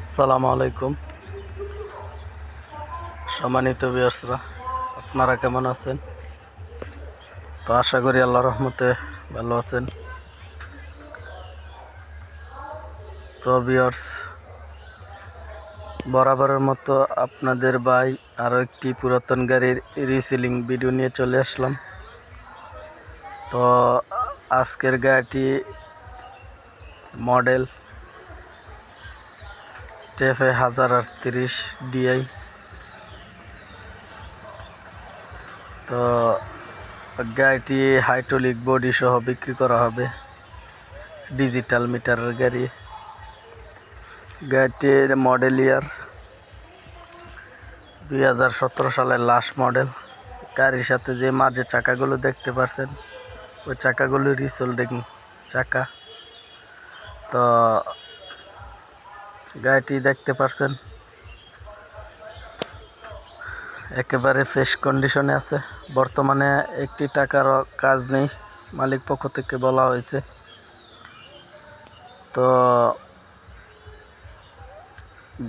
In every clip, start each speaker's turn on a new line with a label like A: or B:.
A: আসসালামু আলাইকুম। সম্মানিত বিয়ার্সরা আপনারা কেমন আছেন? তো আশা করি আল্লাহ রহমতে ভালো আছেন। তো বিয়ার্স বরাবরের মতো আপনাদের ভাই আরও একটি পুরাতন গাড়ির রিসেলিং ভিডিও নিয়ে চলে আসলাম। তো আজকের গাড়িটি মডেল টেফে হাজার আটত্রিশ ডিআই। তো গাড়িটি হাইড্রোলিক বডি সহ বিক্রি করা হবে। ডিজিটাল মিটারের গাড়ি। গাড়িটির মডেল ইয়ার দুই হাজার সতেরো সালের লাস্ট মডেল। গাড়ির সাথে যে মাঝে চাকাগুলো দেখতে পাচ্ছেন ওই চাকাগুলো রিসোল্ডিং চাকা। তো গাড়িটি দেখতে পাচ্ছেন একেবারে ফ্রেশ কন্ডিশনে আছে। বর্তমানে একটি টাকারও কাজ নেই, মালিক পক্ষ থেকে বলা হয়েছে। তো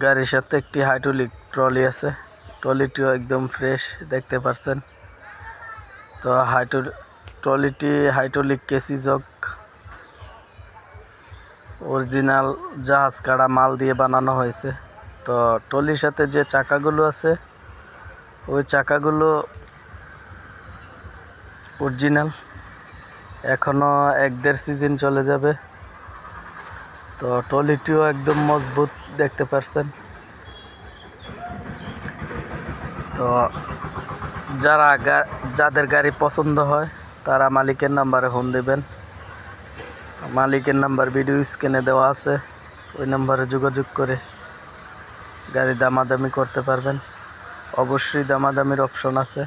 A: গাড়ির সাথে একটি হাইড্রোলিক ট্রলি আছে। ট্রলিটিও একদম ফ্রেশ দেখতে পাচ্ছেন তো হাইড্রো ট্রলিটি হাইড্রোলিক কেসি জগ অরিজিনাল জাহাজ কাটা মাল দিয়ে বানানো হয়েছে। তো ট্রলির সাথে যে চাকাগুলো আছে, ওই চাকাগুলো অরিজিনাল। এখনও এক দেড় সিজন চলে যাবে। তো ট্রলিটিও একদম মজবুত দেখতে পারছেন। তো যারা যাদের গাড়ি পছন্দ হয়, তারা মালিকের নাম্বারে ফোন দেবেন। মালিকের নাম্বার ভিডিও স্ক্রিনে দেওয়া আছে। ওই নাম্বারে যোগাযোগ করে গাড়ি দামাদামি করতে পারবেন। অবশ্যই দামাদামির অপশন আছে।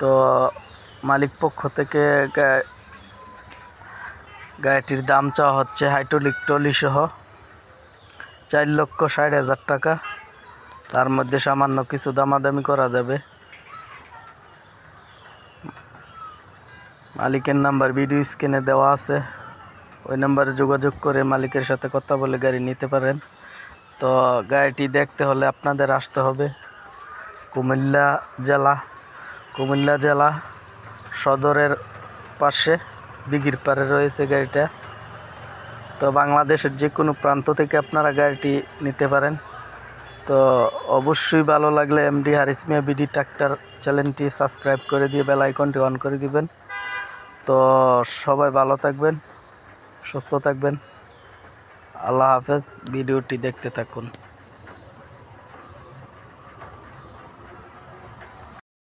A: তো মালিক পক্ষ থেকে গাড়িটির দাম চাওয়া হচ্ছে হাইড্রোলিক ট্রলি সহ চার লক্ষ ষাট হাজার টাকা। তার মধ্যে সামান্য কিছু দামাদামি করা যাবে। মালিকের নাম্বার ভিডিও স্ক্রিনে দেওয়া আছে। ওই নাম্বারে যোগাযোগ করে মালিকের সাথে কথা বলে গাড়ি নিতে পারেন। তো গাড়িটি দেখতে হলে আপনাদের আসতে হবে কুমিল্লা জেলা কুমিল্লা জেলা সদরের পাশে, দিঘির পাড়ে রয়েছে গাড়িটা। তো বাংলাদেশের যে কোনো প্রান্ত থেকে আপনারা গাড়িটি নিতে পারেন। তো অবশ্যই ভালো লাগলে MD Haris Miya BD tractor চ্যানেলটি সাবস্ক্রাইব করে দিয়ে বেল আইকনটি অন করে দিবেন। তো সবাই ভালো থাকবেন সুস্থ থাকবেন। আল্লাহ হাফেজ ভিডিওটি দেখতে থাকুন।